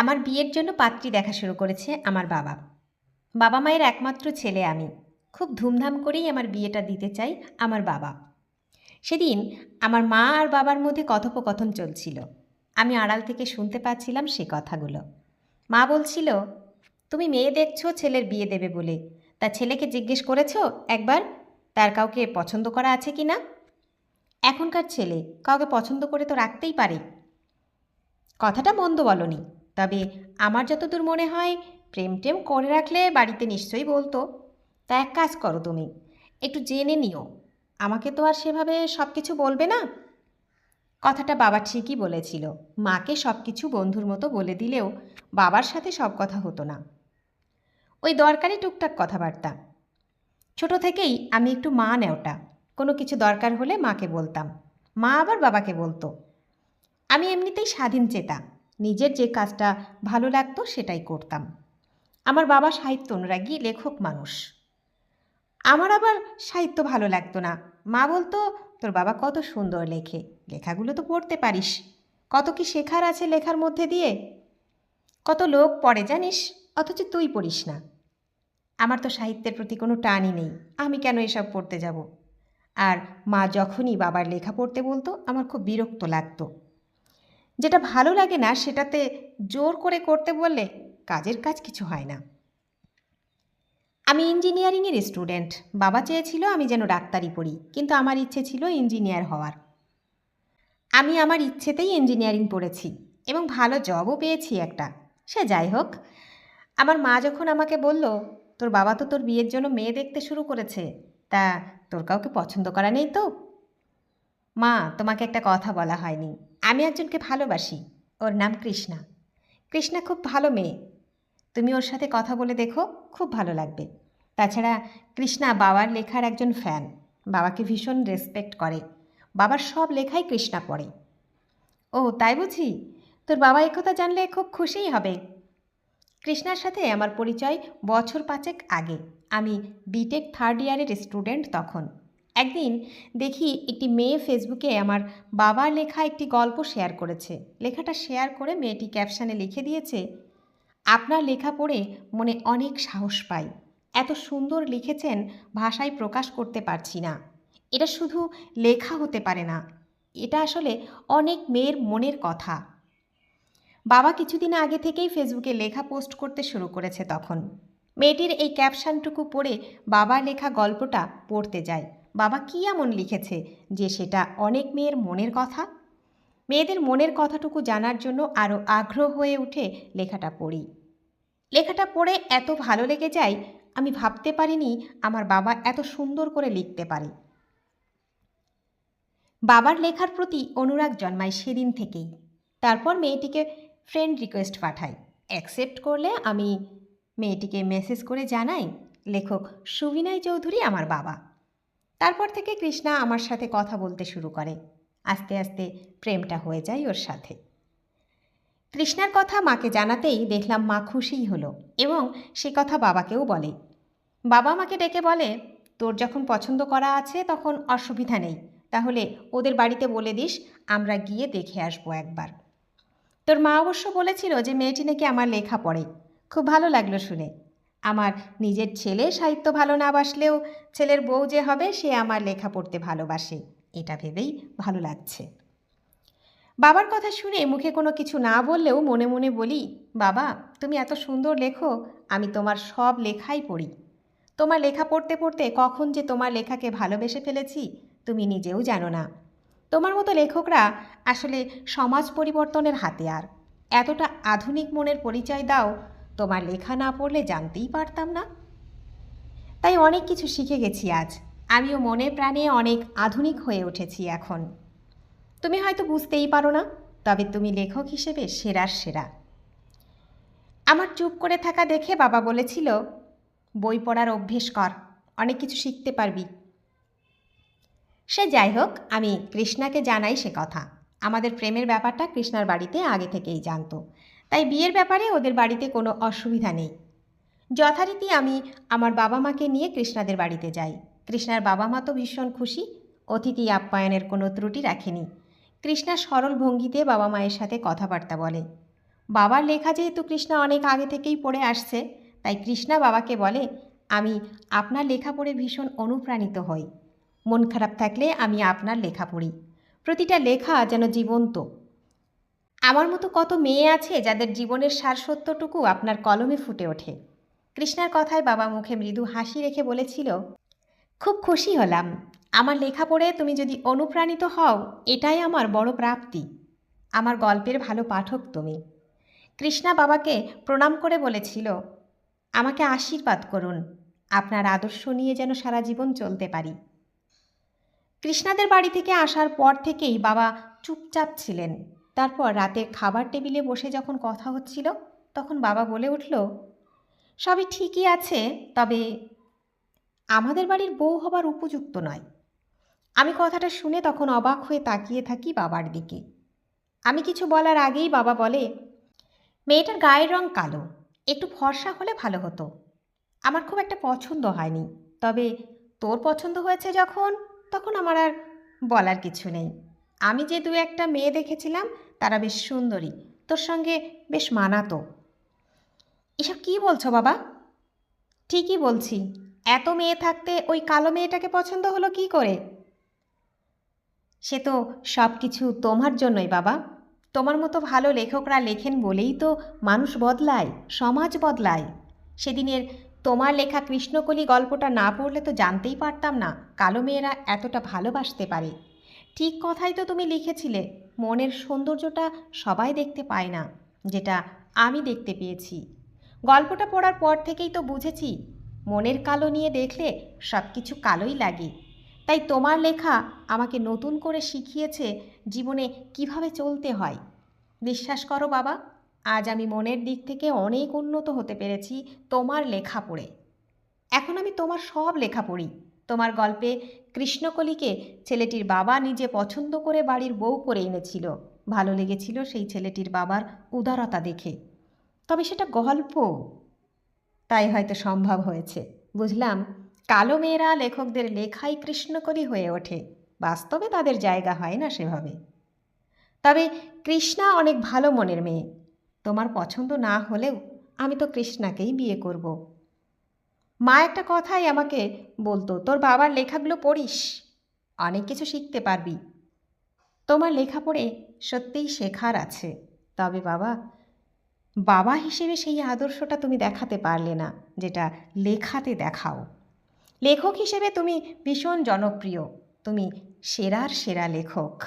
আমার বিয়ের জন্য পাত্রী দেখা শুরু করেছে আমার বাবা। বাবা মায়ের একমাত্র ছেলে আমি। খুব ধুমধাম করেই আমার বিয়েটা দিতে চাই আমার বাবা। সেদিন আমার মা আর বাবার মধ্যে কথোপকথন চলছিল। আমি আড়াল থেকে শুনতে পাচ্ছিলাম সে কথাগুলো। মা বলছিল, তুমি মেয়ে দেখছ, ছেলের বিয়ে দেবে বলে। তা ছেলেকে জিজ্ঞেস করেছ একবার? তার কাউকে পছন্দ করা আছে কি না? এখনকার ছেলে, কাউকে পছন্দ করে তো রাখতেই পারে। কথাটা মন্দ বলনি। তবে আমার যতদূর মনে হয় প্রেম টেম করে রাখলে বাড়িতে নিশ্চয়ই বলতো। তা এক কাজ করো তুমি, একটু জেনে নিও, আমাকে তো আর সেভাবে সব কিছু বলবে না? কথাটা বাবা ঠিকই বলেছিল, মাকে সব কিছু বন্ধুর মতো বলে দিলেও বাবার সাথে সব কথা হতো না। ওই দরকারি টুকটাক কথাবার্তা। ছোট থেকেই আমি একটু মা নেওটা, কোনো কিছু দরকার হলে মাকে বলতাম, মা আবার বাবাকে বলতো। আমি এমনিতেই স্বাধীন চেতা নিজের যে কাজটা ভালো লাগতো সেটাই করতাম। আমার বাবা সাহিত্য অনুরাগী, লেখক, মানুষ। আমার আবার সাহিত্য ভালো লাগতো না। মা বলতো, তোর বাবা কত সুন্দর লেখে, লেখাগুলো তো পড়তে পারিস। কত কি শেখার আছে লেখার মধ্যে দিয়ে? কত লোক পড়ে জানিস, অথচ তুই পড়িস না। আমার তো সাহিত্যের প্রতি কোনো টানই নেই, আমি কেন এসব পড়তে যাব? আর মা যখনই বাবার লেখা পড়তে বলতো, আমার খুব বিরক্ত লাগতো। যেটা ভালো লাগে না, সেটাতে জোর করে করতে বললে কাজের কাজ কিছু হয় না। আমি ইঞ্জিনিয়ারিংয়ের স্টুডেন্ট। বাবা চেয়েছিল আমি যেন ডাক্তারি পড়ি, কিন্তু আমার ইচ্ছে ছিল ইঞ্জিনিয়ার হওয়ার। আমি আমার ইচ্ছেতেই ইঞ্জিনিয়ারিং পড়েছি এবং ভালো জবও পেয়েছি একটা। সে যাই হোক, আমার মা যখন আমাকে বলল, তোর বাবা তো তোর বিয়ের জন্য মেয়ে দেখতে শুরু করেছে, তা তোর কাউকে পছন্দ করা নেই তো? মা, তোমাকে একটা কথা বলা হয়নি। আমি একজনকে ভালোবাসি, ওর নাম কৃষ্ণা। কৃষ্ণা খুব ভালো মেয়ে। তুমি ওর সাথে কথা বলে দেখো, খুব ভালো লাগবে। তাছাড়া কৃষ্ণা বাবার লেখার একজন ফ্যান বাবাকে ভীষণ রেসপেক্ট করে। বাবার সব লেখাই কৃষ্ণা পড়ে। ও, তাই বুঝি? তোর বাবা একথা জানলে খুব খুশিই হবে। কৃষ্ণার সাথে আমার পরিচয় বছর পাঁচেক আগে। আমি বিটেক থার্ড ইয়ারের স্টুডেন্ট তখন। একদিন দেখি একটি মেয়ে ফেসবুকে আমার বাবার লেখা একটি গল্প শেয়ার করেছে। লেখাটা শেয়ার করে মেয়েটি ক্যাপশানে লিখে দিয়েছে, আপনার লেখা পড়ে মনে অনেক সাহস পাই। এত সুন্দর লিখেছেন, ভাষায় প্রকাশ করতে পারছি না। এটা শুধু লেখা হতে পারে না, এটা আসলে অনেক মেয়ের মনের কথা। বাবা কিছুদিন আগে থেকেই ফেসবুকে লেখা পোস্ট করতে শুরু করেছে তখন। মেয়েটির এই ক্যাপশনটুকু পড়ে বাবার লেখা গল্পটা পড়তে যায় বাবা কী এমন লিখেছে যে সেটা অনেক মেয়ের মনের কথা? মেয়েদের মনের কথাটুকু জানার জন্য আরও আগ্রহ হয়ে উঠে লেখাটা পড়ি। লেখাটা পড়ে এত ভালো লেগে যায়, আমি ভাবতে পারিনি আমার বাবা এত সুন্দর করে লিখতে পারে। বাবার লেখার প্রতি অনুরাগ জন্মায় সেদিন থেকেই। তারপর মেয়েটিকে ফ্রেন্ড রিকোয়েস্ট পাঠাই। অ্যাকসেপ্ট করলে আমি মেয়েটিকে মেসেজ করে জানাই, লেখক সুবিনয় চৌধুরী আমার বাবা। তারপর থেকে কৃষ্ণা আমার সাথে কথা বলতে শুরু করে। আস্তে আস্তে প্রেমটা হয়ে যায় ওর সাথে। কৃষ্ণার কথা মাকে জানাতেই দেখলাম মা খুশিই হলো এবং সে কথা বাবাকেও বলে। বাবা মাকে ডেকে বলে, তোর যখন পছন্দ করা আছে তখন অসুবিধা নেই। তাহলে ওদের বাড়িতে বলে দিস, আমরা গিয়ে দেখে আসব একবার। তোর মা অবশ্য বলেছিল যে মেয়েটি নাকি আমার লেখা পড়ে। খুব ভালো লাগল শুনে। আমার নিজের ছেলে সাহিত্য ভালো না বাসলেও ছেলের বউ যে হবে, সে আমার লেখা পড়তে ভালোবাসে। এটা ভেবেই ভালো লাগছে। বাবার কথা শুনে মুখে কোনো কিছু না বললেও মনে মনে বলি, বাবা, তুমি এত সুন্দর লেখো, আমি তোমার সব লেখাই পড়ি। তোমার লেখা পড়তে পড়তে কখন যে তোমার লেখাকে ভালোবেসে ফেলেছি, তুমি নিজেও জানো না। তোমার মতো লেখকরা আসলে সমাজ পরিবর্তনের হাতিয়ার। এতটা আধুনিক মনের পরিচয় দাও তোমার লেখা না পড়লে জানতেই পারতাম না। তাই অনেক কিছু শিখে গেছি আজ। আমিও মনে প্রাণে অনেক আধুনিক হয়ে উঠেছি এখন। তুমি হয়তো বুঝতেই পারো না, তবে তুমি লেখক হিসেবে সেরার সেরা। আমার চুপ করে থাকা দেখে বাবা বলেছিল, বই পড়ার অভ্যেস কর, অনেক কিছু শিখতে পারবি। সে যাই হোক, আমি কৃষ্ণাকে জানাই সে কথা। আমাদের প্রেমের ব্যাপারটা কৃষ্ণার বাড়িতে আগে থেকেই জানতো। তাই বিয়ের ব্যাপারে ওদের বাড়িতে কোনো অসুবিধা নেই। যথারীতি আমি আমার বাবা মাকে নিয়ে কৃষ্ণাদের বাড়িতে যাই। কৃষ্ণার বাবা মা তো ভীষণ খুশি, অতিথি আপ্যায়নের কোনো ত্রুটি রাখেনি। কৃষ্ণা সরল ভঙ্গিতে বাবা মায়ের সাথে কথাবার্তা বলে। বাবার লেখা যেহেতু কৃষ্ণা অনেক আগে থেকেই পড়ে আসছে, তাই কৃষ্ণা বাবাকে বলে, আমি আপনার লেখা পড়ে ভীষণ অনুপ্রাণিত হই। মন খারাপ থাকলে আমি আপনার লেখা পড়ি। প্রতিটা লেখা যেন জীবন্ত আমার মতো কত মেয়ে আছে যাদের জীবনের সার সত্যটুকু আপনার কলমে ফুটে ওঠে। কৃষ্ণার কথায় বাবা মুখে মৃদু হাসি রেখে বলেছিল, খুব খুশি হলাম। আমার লেখা পড়ে তুমি যদি অনুপ্রাণিত হও, এটাই আমার বড় প্রাপ্তি। আমার গল্পের ভালো পাঠক তুমি। কৃষ্ণা বাবাকে প্রণাম করে বলেছিল, আমাকে আশীর্বাদ করুন। আপনার আদর্শ নিয়ে যেন সারা জীবন চলতে পারি। কৃষ্ণাদের বাড়ি থেকে আসার পর থেকেই বাবা চুপচাপ ছিলেন। তারপর রাতের খাবার টেবিলে বসে যখন কথা হচ্ছিল, তখন বাবা বলে উঠল, সবই ঠিকই আছে, তবে আমাদের বাড়ির বউ হবার উপযুক্ত নয়। আমি কথাটা শুনে তখন অবাক হয়ে তাকিয়ে থাকি বাবার দিকে। আমি কিছু বলার আগেই বাবা বলে, মেয়েটার গায়ের রং কালো, একটু ফর্সা হলে ভালো হতো। আমার খুব একটা পছন্দ হয়নি, তবে তোর পছন্দ হয়েছে যখন, তখন আমার আর বলার কিছু নেই। আমি যে দু একটা মেয়ে দেখেছিলাম তারা বেশ সুন্দরী। তোর সঙ্গে বেশ মানাতো। এসব কি বলছো বাবা? ঠিকই বলছি। এত মেয়ে থাকতে ওই কালো মেয়েটাকে পছন্দ হলো কি করে? সে তো সব কিছু তোমার জন্যই বাবা। তোমার মতো ভালো লেখকরা লেখেন বলেই তো মানুষ বদলায়, সমাজ বদলায়। সেদিনের তোমার লেখা কৃষ্ণকলি গল্পটা না পড়লে তো জানতেই পারতাম না কালো মেয়েরা এতটা ভালোবাসতে পারে। ঠিক কথাই তো তুমি লিখেছিলে। মনের সৌন্দর্যটা সবাই দেখতে পায় না, যেটা আমি দেখতে পেয়েছি। গল্পটা পড়ার পর থেকেই তো বুঝেছি, মনের কালো নিয়ে দেখলে সব কিছু কালোই লাগে। তাই তোমার লেখা আমাকে নতুন করে শিখিয়েছে জীবনে কীভাবে চলতে হয়। বিশ্বাস করো বাবা, আজ আমি মনের দিক থেকে অনেক উন্নত হতে পেরেছি তোমার লেখা পড়ে। এখন আমি তোমার সব লেখা পড়ি। তোমার গল্পে কৃষ্ণকলিকে ছেলেটির বাবা নিজে পছন্দ করে বাড়ির বউ করে এনেছিল। ভালো লেগেছিল সেই ছেলেটির বাবার উদারতা দেখে। তবে সেটা গল্প। তাই হয়তো সম্ভব হয়েছে। বুঝলাম, কালো মেয়েরা লেখকদের লেখাই কৃষ্ণকলি হয়ে ওঠে। বাস্তবে তাদের জায়গা হয় না সেভাবে। তবে কৃষ্ণা অনেক ভালো মনের মেয়ে। তোমার পছন্দ না হলেও আমি তো কৃষ্ণাকেই বিয়ে করব। মা একটা কথাই আমাকে বলতো, তোর বাবার লেখাগুলো পড়িস, অনেক কিছু শিখতে পারবি। তোমার লেখা পড়ে সত্যিই শেখার আছে। তবে বাবা বাবা হিসেবে সেই আদর্শটা তুমি দেখাতে পারলে না, যেটা লেখাতে দেখাও। লেখক হিসেবে তুমি ভীষণ জনপ্রিয়, তুমি সেরার সেরা লেখক।